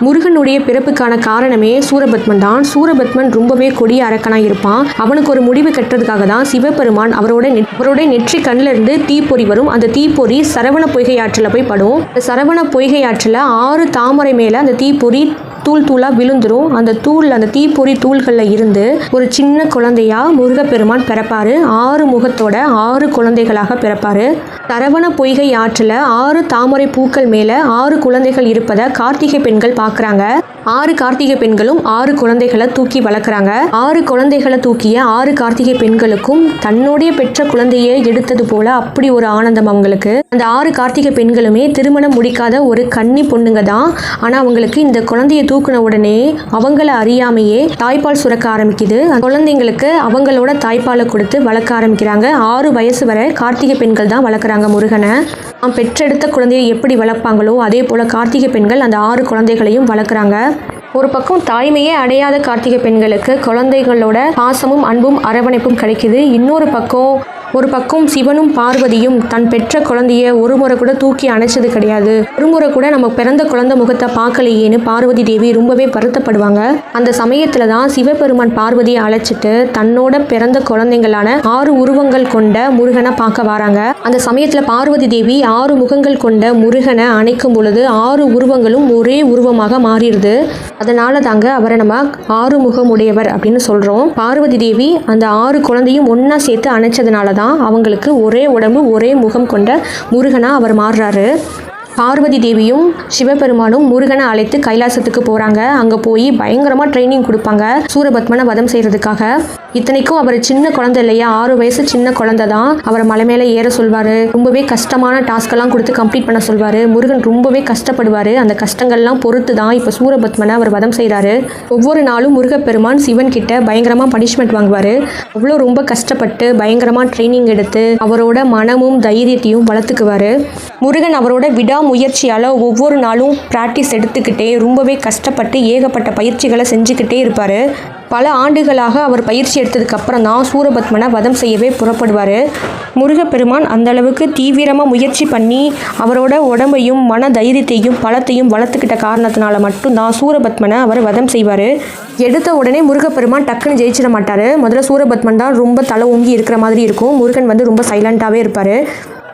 முருகனுடைய பிறப்புக்கான காரணமே சூரபத்மன் தான். சூரபத்மன் ரொம்பவே கொடிய அரக்கனாக இருப்பான். அவனுக்கு ஒரு முடிவு கட்டுறதுக்காக தான் சிவபெருமான் அவரோட நெட்- அவரோட நெற்றி கண்ணில் இருந்து தீப்பொறி வரும். அந்த தீப்பொறி சரவண பொய்கை ஆற்றில் போய் படும். அந்த சரவண பொய்கை ஆற்றில் ஆறு தாமரை மேலே அந்த தீப்பொறி தூள் தூளாக விழுந்துரும். அந்த தூள் அந்த தீப்பொறி தூள்களில் இருந்து ஒரு சின்ன குழந்தையா முருகப்பெருமான் பிறப்பாரு. ஆறு முகத்தோட ஆறு குழந்தைகளாக பிறப்பாரு. தரவண பொய்கை ஆற்றில் ஆறு தாமரை பூக்கள் மேலே ஆறு குழந்தைகள் இருப்பதை கார்த்திகை பெண்கள் பார்க்குறாங்க. ஆறு கார்த்திகை பெண்களும் ஆறு குழந்தைகளை தூக்கி வளர்க்குறாங்க. ஆறு குழந்தைகளை தூக்கிய ஆறு கார்த்திகை பெண்களுக்கும் தன்னுடைய பெற்ற குழந்தையை எடுத்தது போல அப்படி ஒரு ஆனந்தம் அவங்களுக்கு. அந்த ஆறு கார்த்திகை பெண்களுமே திருமணம் முடிக்காத ஒரு கன்னி பொண்ணுங்க தான். ஆனால் அவங்களுக்கு இந்த குழந்தையை தூக்குன உடனே அவங்கள அறியாமையே தாய்ப்பால் சுரக்க ஆரம்பிக்குது. அந்த குழந்தைங்களுக்கு அவங்களோட தாய்ப்பாலை கொடுத்து வளர்க்க ஆரம்பிக்கிறாங்க. ஆறு வயசு வரை கார்த்திகை பெண்கள் தான் வளர்க்குறாங்க. முருகனை. அவன் பெற்றெடுத்த குழந்தையை எப்படி வளர்ப்பாங்களோ அதே போல் கார்த்திகை பெண்கள் அந்த ஆறு குழந்தைகளையும் வளர்க்குறாங்க. ஒரு பக்கம் தாய்மையே அடையாத கார்த்திகை பெண்களுக்கு குழந்தைகளோட பாசமும் அன்பும் அரவணைப்பும் கிடைக்குது. இன்னொரு பக்கம் ஒரு பக்கம் சிவனும் பார்வதியும் தன் பெற்ற குழந்தைய ஒரு முறை கூட தூக்கி அணைச்சது கிடையாது. ஒரு முறை கூட நம்ம பிறந்த குழந்தை முகத்தை பார்க்கலையேன்னு பார்வதி தேவி ரொம்பவே வருத்தப்படுவாங்க. அந்த சமயத்துல தான் சிவபெருமான் பார்வதியை அழைச்சிட்டு தன்னோட பிறந்த குழந்தைங்களான ஆறு உருவங்கள் கொண்ட முருகனை பார்க்க வராங்க. அந்த சமயத்துல பார்வதி தேவி ஆறு முகங்கள் கொண்ட முருகனை அணைக்கும் பொழுது ஆறு உருவங்களும் ஒரே உருவமாக மாறிடுது. அதனால தாங்க அவரை நம்ம ஆறு முகம் உடையவர் அப்படின்னு சொல்றோம். பார்வதி தேவி அந்த ஆறு குழந்தையும் ஒன்னா சேர்த்து அணைச்சதுனால தான் அவங்களுக்கு ஒரே உடம்பு ஒரே முகம் கொண்ட முருகனாக அவர் மாறுறாரு. பார்வதி தேவியும் சிவபெருமானும் முருகனை அழைத்து கைலாசத்துக்கு போகிறாங்க அங்கே போய் பயங்கரமாக ட்ரைனிங் கொடுப்பாங்க. சூரபத்மனை வதம் செய்கிறதுக்காக இத்தனைக்கும் அவர் சின்ன குழந்தை இல்லையா? ஆறு வயசு சின்ன குழந்தை தான். அவரை மலை மேலே ஏற சொல்வார். ரொம்பவே கஷ்டமான டாஸ்கெல்லாம் கொடுத்து கம்ப்ளீட் பண்ண சொல்வார். முருகன் ரொம்பவே கஷ்டப்படுவார். அந்த கஷ்டங்கள்லாம் பொறுத்து தான் இப்போ சூரபத்மனை அவர் வதம் செய்கிறாரு ஒவ்வொரு நாளும் முருகப்பெருமான் சிவன் கிட்ட பயங்கரமாக பனிஷ்மெண்ட் வாங்குவார். அவ்வளோ ரொம்ப கஷ்டப்பட்டு பயங்கரமாக ட்ரைனிங் எடுத்து அவரோட மனமும் தைரியத்தையும் வளர்த்துக்குவார். முருகன் அவரோட விடாமுயற்சியால் ஒவ்வொரு நாளும் ப்ராக்டிஸ் எடுத்துக்கிட்டே ரொம்பவே கஷ்டப்பட்டு ஏகப்பட்ட பயிற்சிகளை செஞ்சுக்கிட்டே இருப்பார். பல ஆண்டுகளாக அவர் பயிற்சி எடுத்ததுக்கப்புறம் தான் சூரபத்மனை வதம் செய்யவே புறப்படுவார். முருகப்பெருமான் அந்தளவுக்கு தீவிரமாக முயற்சி பண்ணி அவரோட உடம்பையும் மன தைரியத்தையும் பலத்தையும் வளர்த்துக்கிட்ட காரணத்தினால மட்டும்தான் சூரபத்மனை அவர் வதம் செய்வார். எடுத்த உடனே முருகப்பெருமான் டக்குன்னு ஜெயிச்சிட மாட்டார். முதல்ல சூரபத்மன் தான் ரொம்ப தலை ஓங்கி இருக்கிற மாதிரி இருக்கும். முருகன் வந்து ரொம்ப சைலண்ட்டாகவே இருப்பார்.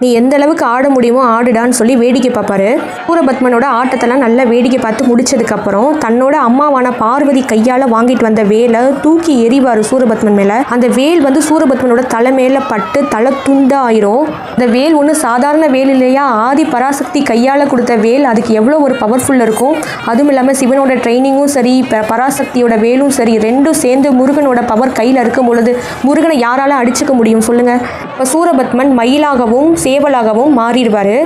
நீ எந்த அளவுக்கு ஆட முடியுமோ ஆடுடான்னு சொல்லி வேடிக்கை பார்ப்பாரு. சூரபத்மனோட ஆட்டத்தெல்லாம் நல்லா வேடிக்கை பார்த்து முடிச்சதுக்கப்புறம் தன்னோட அம்மாவான பார்வதி கையால் வாங்கிட்டு வந்த வேலை தூக்கி எறிவார் சூரபத்மன் மேலே. அந்த வேல் வந்து சூரபத்மனோட தலை மேலே பட்டு தலை துண்டா ஆயிரும். இந்த வேல் ஒன்று சாதாரண வேல் இல்லையா? ஆதி பராசக்தி கையால் கொடுத்த வேல். அதுக்கு எவ்வளோ ஒரு பவர்ஃபுல் இருக்கும். அதுவும் இல்லாமல் சிவனோட ட்ரைனிங்கும் சரி பராசக்தியோட வேலும் சரி ரெண்டும் சேர்ந்து முருகனோட பவர் கையில் இருக்கும் பொழுது முருகனை யாரால அடிச்சுக்க முடியும் சொல்லுங்க. இப்போ சூரபத்மன் மயிலாகவும் சேவலாகவும் மாறிடுவார்.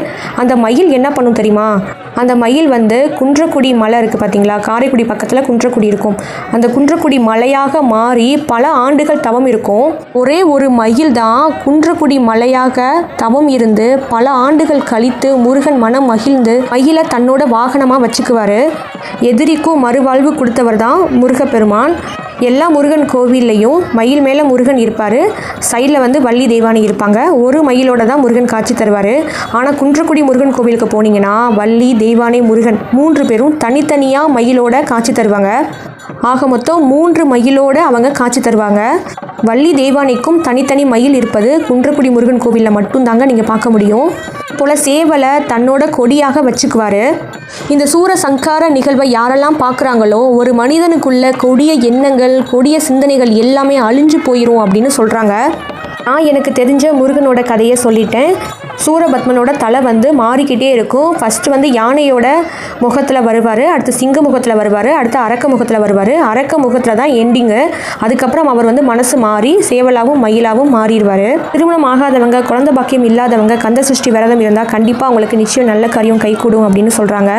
அந்த மயில் என்ன பண்ணும் தெரியுமா? அந்த மயில் வந்து குன்றக்குடி மலை இருக்குது பார்த்தீங்களா காரைக்குடி பக்கத்தில் குன்றக்குடி இருக்கும். அந்த குன்றக்குடி மலையாக மாறி பல ஆண்டுகள் தவம் இருக்கும். ஒரே ஒரு மயில் தான் குன்றக்குடி மலையாக தவம் இருந்து பல ஆண்டுகள் கழித்து முருகன் மனம் மகிழ்ந்து மயிலை தன்னோட வாகனமாக வச்சுக்குவார். எதிரிக்கும் மறுவாழ்வு கொடுத்தவர் தான் முருகப்பெருமான். எல்லா முருகன் கோவில்லையும் மயில் மேலே முருகன் இருப்பார். சைடில் வந்து வள்ளி தெய்வானி இருப்பாங்க. ஒரு மயிலோட தான் முருகன் காட்சி தருவார். ஆனால் குன்றக்குடி முருகன் கோவிலுக்கு போனீங்கன்னா வள்ளி தெய்வானை முருகன் மூன்று பேரும் தனித்தனியாக மயிலோட காட்சி தருவாங்க. ஆக மொத்தம் மூன்று மயிலோடு அவங்க காட்சி தருவாங்க. வள்ளி தேவானைக்கும் தனித்தனி மயில் இருப்பது குன்றக்குடி முருகன் கோவிலில் மட்டும்தாங்க நீங்கள் பார்க்க முடியும். போல சேவலை தன்னோட கொடியாக வச்சுக்குவார். இந்த சூர சங்கார நிகழ்வை யாரெல்லாம் பார்க்குறாங்களோ ஒரு மனிதனுக்குள்ள கொடிய எண்ணங்கள் கொடிய சிந்தனைகள் எல்லாமே அழிஞ்சு போயிடும் அப்படின்னு சொல்கிறாங்க நான் எனக்கு தெரிஞ்ச முருகனோட கதையை சொல்லிட்டேன். சூரபத்மனோட தலை வந்து மாறிக்கிட்டே இருக்கும். ஃபஸ்ட்டு வந்து யானையோட முகத்தில் வருவார் அடுத்து சிங்க முகத்தில் வருவார் அடுத்து அரக்க முகத்தில் வருவார். அரக்க முகத்தில் தான் எண்டிங்கு அதுக்கப்புறம் அவர் வந்து மனசு மாறி சேவலாகவும் மயிலாகவும் மாறிடுவார். திருமணம் ஆகாதவங்க குழந்த பாக்கியம் இல்லாதவங்க கந்த சஷ்டி விரதம் இருந்தால் கண்டிப்பாக அவங்களுக்கு நிச்சயம் நல்ல காரியம் கைகூடும் அப்படின்னு சொல்கிறாங்க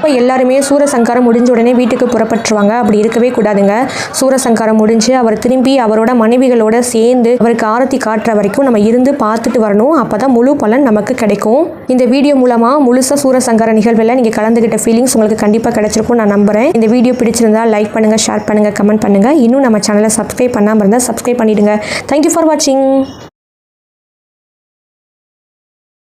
அப்போ எல்லாருமே சூரசங்காரம் முடிஞ்ச உடனே வீட்டுக்கு புறப்பட்டுருவாங்க. அப்படி இருக்கவே கூடாதுங்க. சூரசங்காரம் முடிஞ்சு அவர் திரும்பி அவரோட மனைவிகளோட சேர்ந்து அவருக்கு ஆரத்தி காட்டுற வரைக்கும் நம்ம இருந்து பார்த்துட்டு வரணும். அப்போ தான் முழு பலன் நமக்கு கிடைக்கும். இந்த வீடியோ மூலமாக முழுசாக சூரசங்கார நிகழ்வில் நீங்கள் கலந்துக்கிட்ட ஃபீலிங்ஸ் உங்களுக்கு கண்டிப்பாக கிடைச்சிருக்கும் நான் நம்புகிறேன் இந்த வீடியோ பிடிச்சிருந்தா லைக் பண்ணுங்கள் ஷேர் பண்ணுங்கள் கமெண்ட் பண்ணுங்கள் இன்னும் நம்ம சேனலை சப்ஸ்கிரைப் பண்ணாமல் இருந்தால் சப்ஸ்கிரைப் பண்ணிவிடுங்க தேங்க்யூ ஃபார் வாட்சிங்